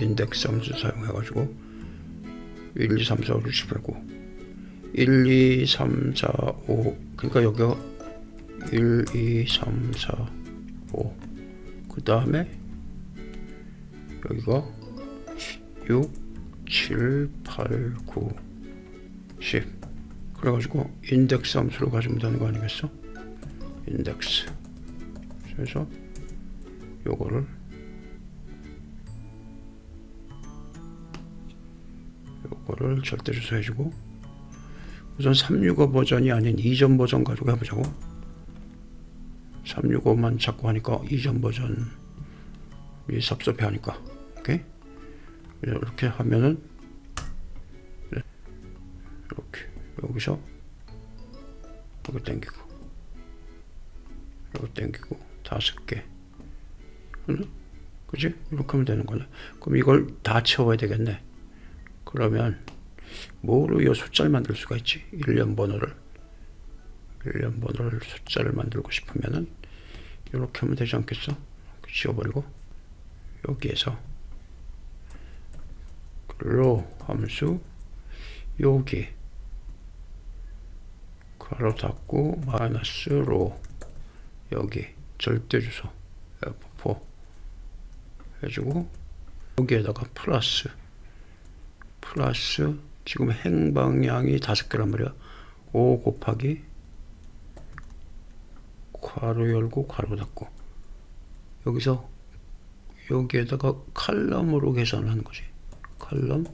인덱스 함수 사용해가지고 1, 2, 3, 4, 5, 6, 7, 8, 9 1, 2, 3, 4, 5 그러니까 여기가 1, 2, 3, 4, 5 그 다음에 여기가 6, 7, 8, 9, 10 그래가지고 인덱스 함수를 가지면 되는 거 아니겠어? 인덱스. 그래서 요거를 요거를 절대 주소 해주고 우선 365 버전이 아닌 이전 버전 가지고 해보자고 365만 자꾸 하니까 이전 버전이 섭섭해 하니까 오케이 이렇게 하면은 네. 이렇게 여기서 여기 당기고 여기 당기고 다섯 개 응? 그지? 이렇게 하면 되는 거네 그럼 이걸 다 채워야 되겠네 그러면 뭐로 이 숫자를 만들 수가 있지? 1년 번호를 1년 번호를 숫자를 만들고 싶으면은 이렇게 하면 되지 않겠어? 지워버리고 여기에서 로 함수 여기 가로 닫고 마이너스 로 여기 절대 주소 F4 해주고 여기에다가 플러스 플러스 지금 행방향이 다섯 개란 말이야. 5 곱하기 괄호 열고 괄호 닫고. 여기서 여기에다가 칼럼으로 계산을 하는 거지. 칼럼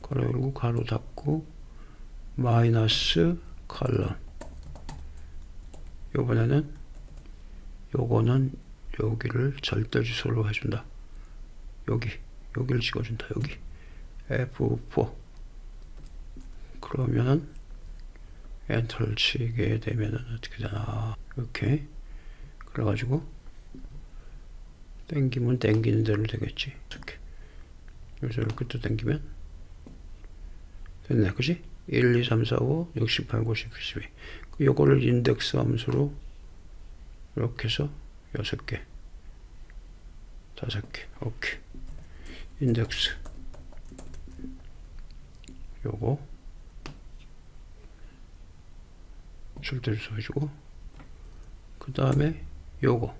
괄호 열고 괄호 닫고 마이너스 칼럼. 요번에는 요거는 여기를 절대 주소로 해준다. 여기 여기를 찍어준다 여기 F4 그러면은 엔터를 치게 되면은 어떻게 되나? 이렇게. 그래가지고 땡기면 땡기는 대로 되겠지. 이렇게. 여기서 이렇게 또 땡기면 됐네. 그지? 1 2 3 4 5 6 18 9 10 12 요거를 인덱스 함수로 이렇게 해서 6개. 5개. 오케이. 인덱스 요거. 절대 주소 해주고. 그 다음에 요거.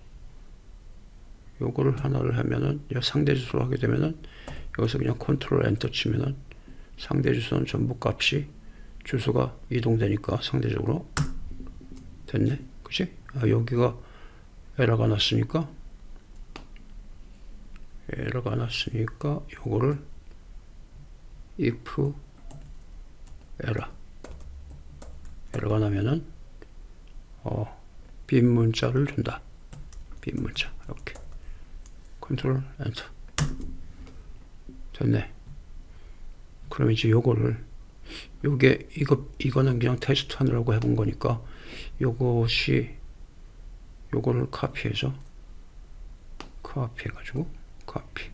요거를 하나를 하면은 요 상대 주소로 하게 되면은 여기서 그냥 컨트롤 엔터 치면은 상대 주소는 전부 값이 주소가 이동되니까 상대적으로. 됐네? 그치? 아, 여기가 에러가 났으니까. 에러가 났으니까 요거를 if 에러 에러가 나면은 어, 빈 문자를 준다. 빈 문자. 이렇게 컨트롤 엔터. 됐네. 그럼 이제 요거를 요게 이거 이거는 그냥 테스트 하느라고 해본 거니까 요것이 요거를 카피해서 카피 해 가지고 카피.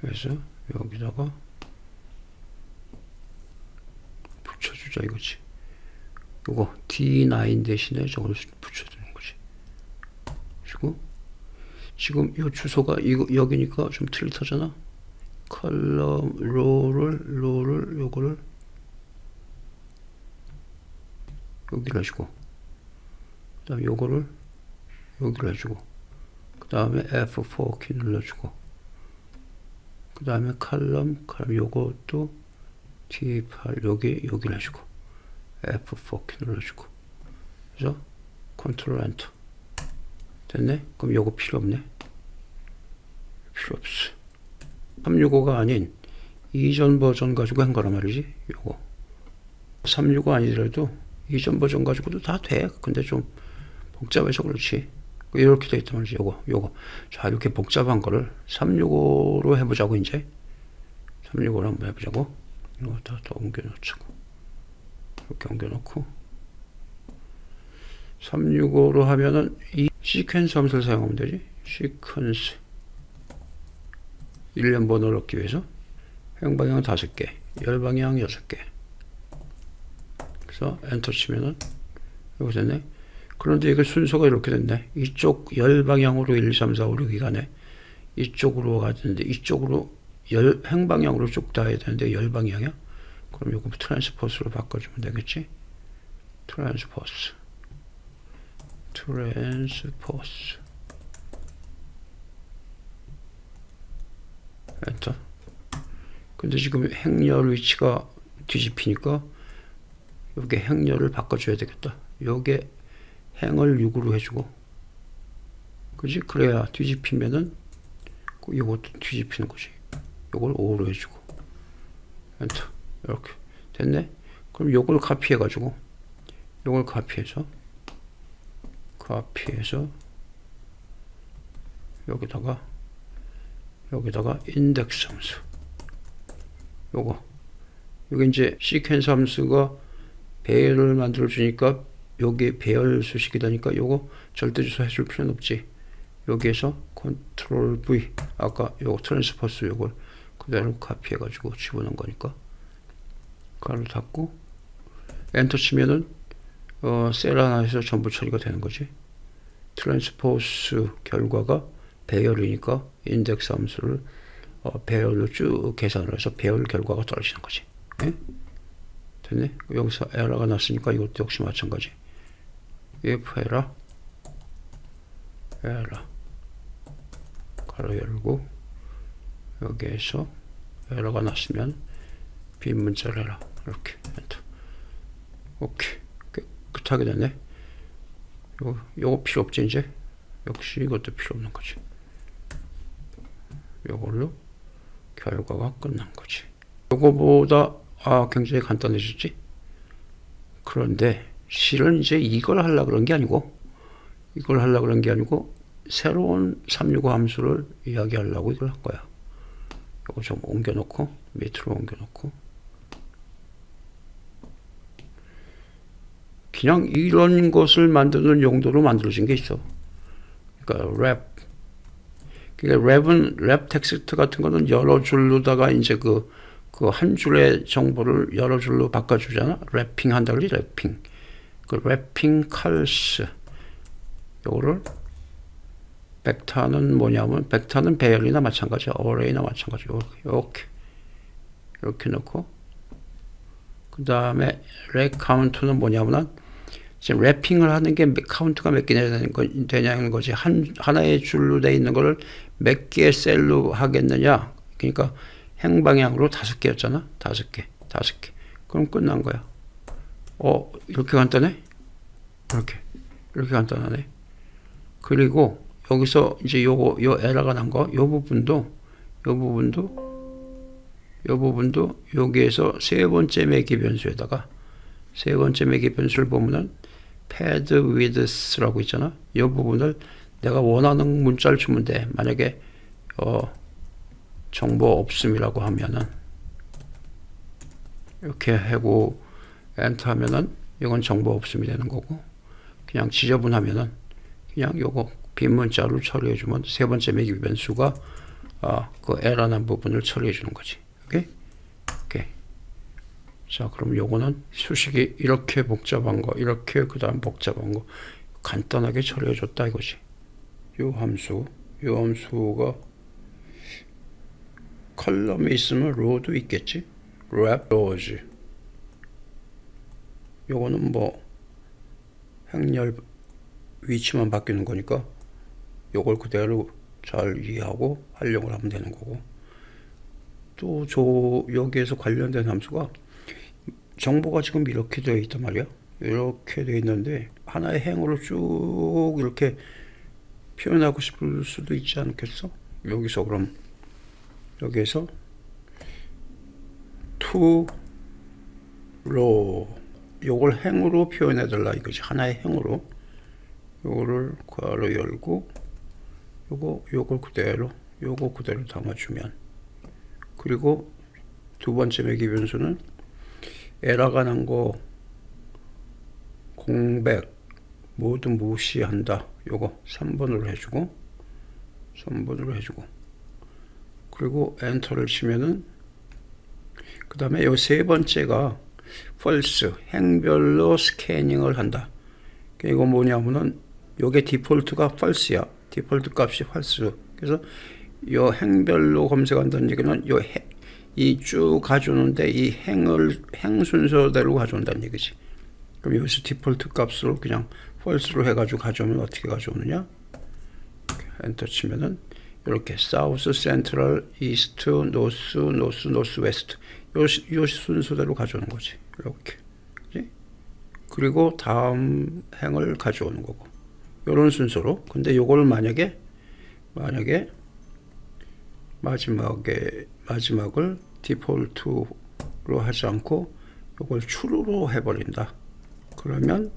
그래서 여기다가 붙여주자 이거지. 요거 D9 대신에 저걸 붙여주는 거지. 그리고 지금 이 주소가 이거 여기니까 좀 틀리다잖아. 컬럼 로를 로를 요거를 여기를 해주고 그 다음에 요거를 여기를 해주고 그 다음에 F4 키 눌러주고 그 다음에 칼럼 칼럼 요것도 T8 여기 여기를 해주고 F4 키 눌러주고. 그래서 컨트롤 엔터. 됐네? 그럼 요거 필요 없네. 필요 없어. 365가 아닌 이전 버전 가지고 한 거란 말이지 요거. 365 아니더라도 이전 버전 가지고도 다 돼. 근데 좀 복잡해서 그렇지 이렇게 돼 말이지 요거 요거. 자 이렇게 복잡한 거를 365로 해보자고 이제. 365로 한번 해보자고. 이거 다, 다 옮겨 놓자고. 이렇게 옮겨 놓고. 365로 하면은 이 시퀀스 함수를 사용하면 되지? 시퀀스. 1년 번호를 얻기 위해서. 행방향 5개 열방향 6개. 그래서 엔터 치면은 여기 됐네 그런데 이게 순서가 이렇게 됐네. 이쪽 열 방향으로 1, 2, 3, 4, 5, 6 이가네. 이쪽으로 가는데 이쪽으로 열 행방향으로 쭉다 해야 되는데 열 방향이야. 그럼 이거 트랜스포스로 바꿔주면 되겠지? 트랜스포스. 트랜스포스. 엔터. 근데 지금 행렬 위치가 뒤집히니까 요게 행렬을 바꿔줘야 되겠다. 요게 행을 6으로 해주고 그지? 그래야 뒤집히면은 그 요것도 뒤집히는 거지. 요걸 5로 해주고 엔터 이렇게 됐네. 그럼 요걸 카피해 가지고 요걸 카피해서 카피해서 여기다가 여기다가 인덱스 함수 요거 여기 이제 시퀀스 함수가 배열을 만들어 주니까 여기 배열 수식이 되니까 요거 절대 주소 해줄 필요는 없지 여기에서 컨트롤 V 아까 요거 트랜스퍼스 요걸 그대로 카피해 가지고 집어넣은 거니까 가로 닫고 엔터 치면은 어, 셀 하나에서 전부 처리가 되는 거지 트랜스포스 결과가 배열이니까 인덱스 함수를 어, 배열로 쭉 계산을 해서 배열 결과가 떨어지는 거지. 예? 됐네? 여기서 에러가 났으니까 이것도 역시 마찬가지. If 에러 에러 가로 열고 여기에서 에러가 났으면 빈 문자를 해라. 이렇게 엔터. 오케이. 깨끗하게 됐네. 요, 요거 필요 없지 이제. 역시 이것도 필요 없는 거지. 요걸로 결과가 끝난 거지. 요거보다 아 굉장히 간단해졌지. 그런데 실은 이제 이걸 하려 그런 게 아니고 이걸 하려 그런 게 아니고 새로운 365 함수를 이야기하려고 이걸 한 거야. 요거 좀 옮겨놓고 밑으로 옮겨놓고 그냥 이런 것을 만드는 용도로 만들어진 게 있어. 그러니까 랩 그러니까 랩은 랩 텍스트 같은 거는 여러 줄로다가 이제 그 그 한 줄의 정보를 여러 줄로 바꿔주잖아. 랩핑 한다 그러지 랩핑. 그 랩핑 칼스 요거를 벡터는 뭐냐면 벡터는 배열이나 마찬가지야. 어레이나 마찬가지. 이렇게 이렇게 넣고 그 다음에 렉 카운트는 뭐냐면은 지금 랩핑을 하는 게 카운트가 몇 거, 되냐는 거지. 한, 하나의 줄로 돼 있는 거를 몇 개의 셀로 하겠느냐. 그러니까 행방향으로 다섯 개였잖아. 다섯 개. 다섯 개. 그럼 끝난 거야. 어, 이렇게 간단해? 이렇게. 이렇게 간단하네. 그리고 여기서 이제 요거, 요 에러가 난 거, 요 부분도, 요 부분도, 요 부분도 여기에서 세 번째 매기 변수에다가 세 번째 매기 변수를 보면은 pad width라고 있잖아. 이 부분을 내가 원하는 문자를 주면 돼. 만약에 어, 정보 없음이라고 하면은 이렇게 하고 엔터 하면은 이건 정보 없음이 되는 거고 그냥 지저분하면은 그냥 요거 빈 문자로 처리해 주면 세 번째 매기 변수가 아, 그 에러난 부분을 처리해 주는 거지. 오케이? 오케이. 자, 그럼 요거는 수식이 이렇게 복잡한 거, 이렇게 그 다음 복잡한 거 간단하게 처리해 줬다 이거지. 요 함수, 요 함수가 컬럼에 있으면 로도 있겠지? 랩 로즈. 요거는 뭐 행렬 위치만 바뀌는 거니까 요걸 그대로 잘 이해하고 활용을 하면 되는 거고 또 저 여기에서 관련된 함수가 정보가 지금 이렇게 되어 있단 말이야. 이렇게 되어 있는데 하나의 행으로 쭉 이렇게 표현하고 싶을 수도 있지 않겠어? 여기서 그럼 여기에서 to 로 요걸 행으로 표현해 달라 이거지. 하나의 행으로. 요거를 괄호 열고 요거 요걸 그대로 요거 그대로 담아주면. 그리고 두 번째 매기 변수는 에러가 난 거 공백 모두 무시한다. 요거 3번으로 해주고 3번으로 해주고. 그리고 엔터를 치면은 그 다음에 요 세 번째가 false 행별로 스캐닝을 한다. 이거 뭐냐면은 요게 디폴트가 false야. 디폴트 값이 false. 그래서 요 행별로 검색한다는 얘기는 요 이 쭉 가져오는데 이 행을 행 순서대로 가져온다는 얘기지. 그럼 여기서 디폴트 값으로 그냥 false로 해가지고 가져오면 어떻게 가져오느냐? 엔터 치면은 이렇게 사우스, 센트럴, 이스트, 노스, 노스, 노스 웨스트 요, 시- 요 순서대로 가져오는 거지. 이렇게. 그지? 그리고 다음 행을 가져오는 거고. 요런 순서로. 근데 요걸 만약에 만약에 마지막에 마지막을 디폴트로 하지 않고 요걸 true로 해버린다. 그러면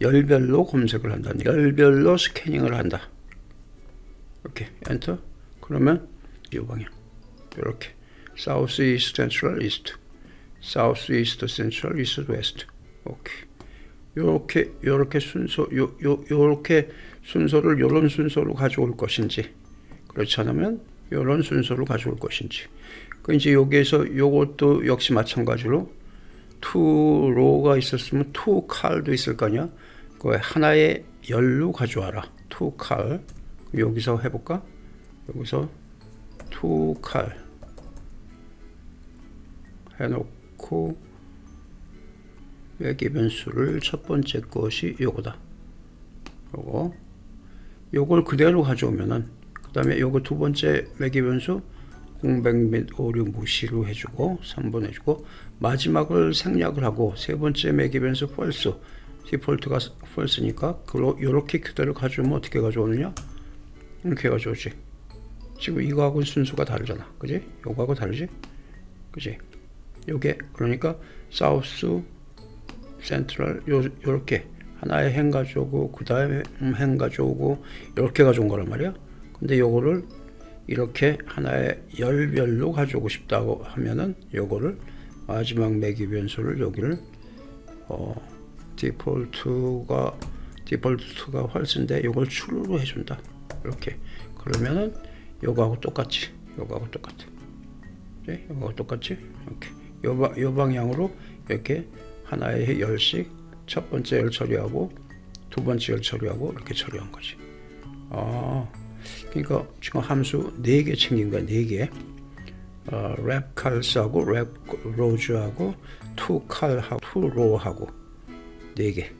열별로 검색을 얘기. 열별로 스캐닝을 한다. 이렇게 엔터. 그러면 이 방향. 이렇게 센트럴 이스트. 사우스 이스트 센트럴 이스트 웨스트. 오케이. 요렇게 요렇게 순서 요 요 요렇게 순서를 요런 순서로 가져올 것인지. 그렇지 않으면 요런 순서로 가져올 것인지. 그 이제 여기에서 요것도 역시 마찬가지로 투 로가 있었으면 투 칼도 있을 거냐? 그 하나의 열로 가져와라. 투칼 여기서 해볼까? 여기서 투칼 해놓고 여기 변수를 첫 번째 것이 요거다. 요거. 요걸 그대로 가져오면은 그 다음에 요거 두 번째 매기 변수 공백 및 오류 무시로 해주고 3번 해주고 마지막을 생략을 하고 세 번째 매기 변수 false. 디폴트가 false니까 그로 요렇게 그대로 가져오면 어떻게 가져오느냐? 이렇게 가져오지. 지금 이거하고 순수가 다르잖아. 그지? 요거하고 다르지? 그지 요게 그러니까 사우스 센트럴 요 요렇게 하나의 행 가져오고 그 다음에 행 가져오고 이렇게 가져온 거란 말이야. 근데 요거를 이렇게 하나의 열별로 가져오고 싶다고 하면은 요거를 마지막 매기 변수를 여기를 어 디폴트가 디폴트가 활스인데 요걸 true로 해준다. 이렇게 그러면은 요거하고 똑같이 요거하고 똑같아. 네? 요거하고 똑같이 이렇게 요, 방- 요 방향으로 이렇게 하나의 열씩 첫 번째 열 처리하고 두 번째 열 처리하고 이렇게 처리한 거지. 아, 그러니까 지금 함수 네개 챙긴 거야, 네 개. 어, 랩 칼스하고 랩 로즈하고 투 칼하고 투 로하고 네 개.